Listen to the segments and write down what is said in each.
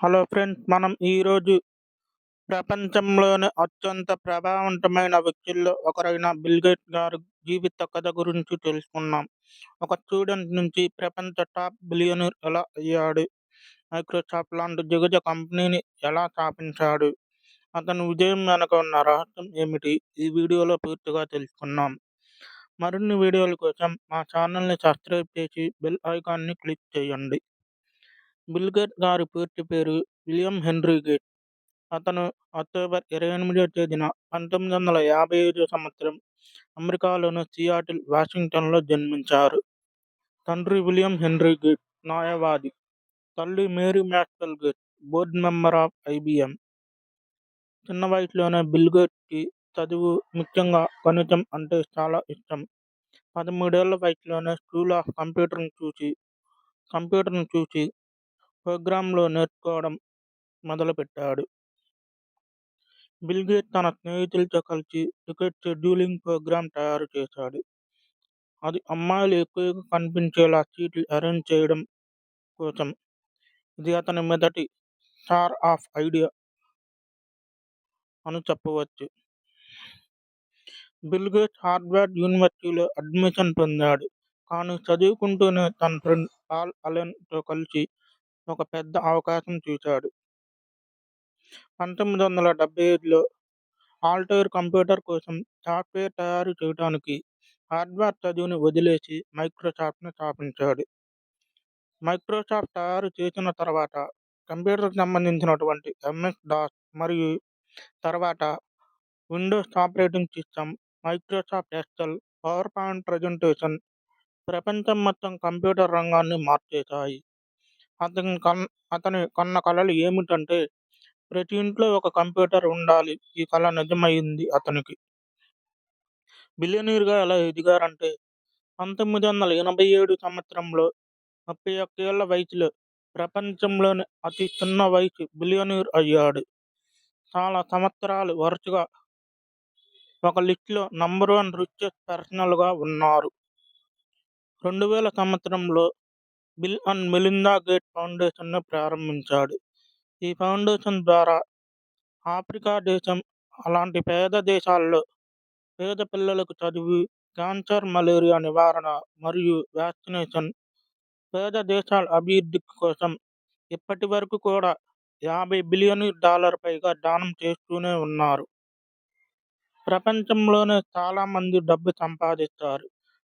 Hello friends మనం ఈరోజు ప్రపంచంలోనే అత్యంత ప్రభావవంతమైన వ్యక్తుల్లో ఒకరైన బిల్గేట్ గారి జీవిత కథ గురించి తెలుసుకున్నాం ఒక స్టూడెంట్ నుంచి ప్రపంచ టాప్ బిలియనర్ ఎలా అయ్యాడు? మైక్రోసాఫ్ట్ లాంటి దిగజ కంపెనీని ఎలా స్థాపించాడు? అతని విజయం వెనక ఉన్న రహస్యం ఏమిటి? ఈ వీడియోలో పూర్తిగా తెలుసుకున్నాం మరిన్ని వీడియోల కోసం మా ఛానల్ని సబ్స్క్రైబ్ చేసి బెల్ ఐకాన్ని క్లిక్ చేయండి. బిల్ గారి పూర్తి పేరు విలియం హెన్రీ గేట్. అతను అక్టోబర్ ఇరవై ఎనిమిదో తేదీన పంతొమ్మిది వందల యాభై ఐదో సంవత్సరం అమెరికాలోని సియాటిల్ వాషింగ్టన్లో జన్మించారు. తండ్రి విలియం హెన్రీ గేట్ న్యాయవాది. తల్లి Mary Maxwell Gates board member of IBM చిన్న వయసులోనే బిల్ గేట్స్కి చదువు ముఖ్యంగా గణితం అంటే చాలా ఇష్టం. పదమూడేళ్ళ వయసులోనే స్కూల్ ఆఫ్ కంప్యూటర్ను చూసి కంప్యూటర్ను చూసి ప్రోగ్రాంలో నేర్చుకోవడం మొదలుపెట్టాడు. బిల్గేట్ తన స్నేహితులతో కలిసి టికెట్ షెడ్యూలింగ్ ప్రోగ్రాం తయారు చేశాడు. అది అమ్మాయిలు ఎక్కువగా కనిపించేలా సీట్లు అరేంజ్ చేయడం కోసం. ఇది అతని మొదటి స్టార్ ఆఫ్ ఐడియా అని చెప్పవచ్చు. బిల్గేట్ హార్వర్డ్ యూనివర్సిటీలో అడ్మిషన్ పొందాడు. కానీ చదువుకుంటూనే తన ఫ్రెండ్ పాల్ అలెన్తో కలిసి ఒక పెద్ద అవకాశం చూశాడు పంతొమ్మిది వందల డెబ్బై ఐదులో ఆల్టైర్ కంప్యూటర్ కోసం సాఫ్ట్వేర్ తయారు చేయడానికి హార్డ్వేర్ చదువుని వదిలేసి మైక్రోసాఫ్ట్ను స్థాపించాడు. మైక్రోసాఫ్ట్ తయారు చేసిన తర్వాత కంప్యూటర్కి సంబంధించినటువంటి ఎంఎస్ డాస్ మరియు తర్వాత Windows operating system Microsoft Excel PowerPoint presentation ప్రపంచం మొత్తం కంప్యూటర్ రంగాన్ని మార్చేశాయి. అతని కన్ అతని కన్న కలలు ఏమిటంటే ప్రతి ఇంట్లో ఒక కంప్యూటర్ ఉండాలి. ఈ కళ నిజమైంది అతనికి. బిలియనీర్గా ఎలా ఎదిగారంటే పంతొమ్మిది వందల ఎనభై ఏడు సంవత్సరంలో ముప్పై ఒక్కేళ్ళ వయసులో ప్రపంచంలోని అతి చిన్న వయసు బిలియనీర్ అయ్యాడు. చాలా సంవత్సరాలు వరుసగా ఒక లిస్టులో నంబర్ వన్ రిచెస్ట్ పర్సనల్గా ఉన్నారు. రెండు వేల సంవత్సరంలో బిల్ అండ్ మెలిందా గేట్ ఫౌండేషన్ను ప్రారంభించాడు. ఈ ఫౌండేషన్ ద్వారా ఆఫ్రికా దేశం అలాంటి పేద దేశాల్లో పేద పిల్లలకు చదువు క్యాన్సర్ మలేరియా నివారణ మరియు వ్యాక్సినేషన్ పేద దేశాల అభివృద్ధి కోసం ఇప్పటి వరకు కూడా యాభై బిలియన్ డాలర్ పైగా దానం చేస్తూనే ఉన్నారు. ప్రపంచంలోనే చాలామంది డబ్బు సంపాదిస్తారు.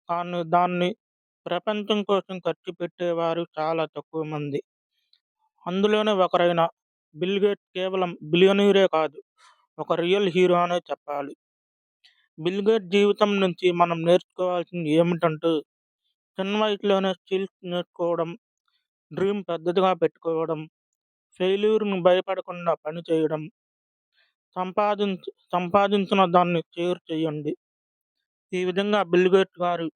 కానీ దాన్ని ప్రపంచం కోసం ఖర్చు పెట్టేవారు చాలా తక్కువ మంది. అందులోనే ఒకరైన బిల్ గేట్ కేవలం బిలియనీరే కాదు ఒక రియల్ హీరో అనే చెప్పాలి. బిల్ గేట్ జీవితం నుంచి మనం నేర్చుకోవాల్సింది ఏమిటంటే చిన్న వయసులోనే స్కిల్స్ నేర్చుకోవడం డ్రీమ్ పెద్దదిగా పెట్టుకోవడం ఫెయిల్యూర్ని భయపడకుండా పని చేయడం సంపాదించ సంపాదించిన దాన్ని షేర్ చేయండి. ఈ విధంగా బిల్ గేట్స్ గారు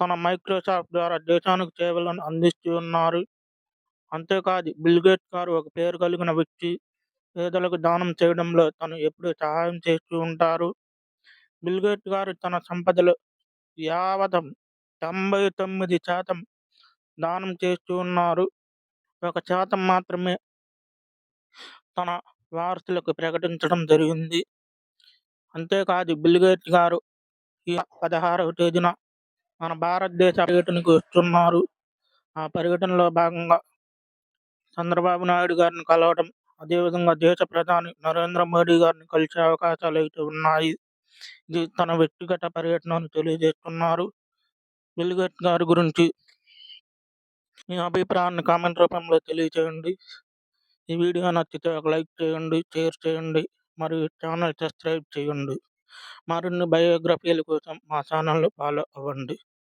తన మైక్రోసాఫ్ట్ ద్వారా దేశానికి సేవలను అందిస్తూ ఉన్నారు అంతేకాదు బిల్గేట్ గారు ఒక పేరు కలిగిన వ్యక్తి పేదలకు దానం చేయడంలో తను ఎప్పుడూ సహాయం చేస్తూ ఉంటారు. బిల్గేట్ గారు తన సంపదలో యావతం తొంభై తొమ్మిది శాతం దానం చేస్తూ ఉన్నారు. ఒక శాతం మాత్రమే తన వారసులకు ప్రకటించడం జరిగింది. అంతేకాదు బిల్గేట్ గారు ఈ పదహారవ తేదీన మన భారతదేశ పర్యటనకు వస్తున్నారు. ఆ పర్యటనలో భాగంగా చంద్రబాబు నాయుడు గారిని కలవడం అదేవిధంగా దేశ ప్రధాని నరేంద్ర మోడీ గారిని కలిసే అవకాశాలు అయితే ఉన్నాయి. ఇది తన వ్యక్తిగత పర్యటనను తెలియజేస్తున్నారు. బిల్గేట్ గారి గురించి మీ అభిప్రాయాన్ని కామెంట్ రూపంలో తెలియచేయండి. ఈ వీడియో నచ్చితే ఒక లైక్ చేయండి షేర్ చేయండి మరియు ఛానల్ సబ్స్క్రైబ్ చేయండి. మరిన్ని బయోగ్రఫీల కోసం మా ఛానల్ని ఫాలో అవ్వండి.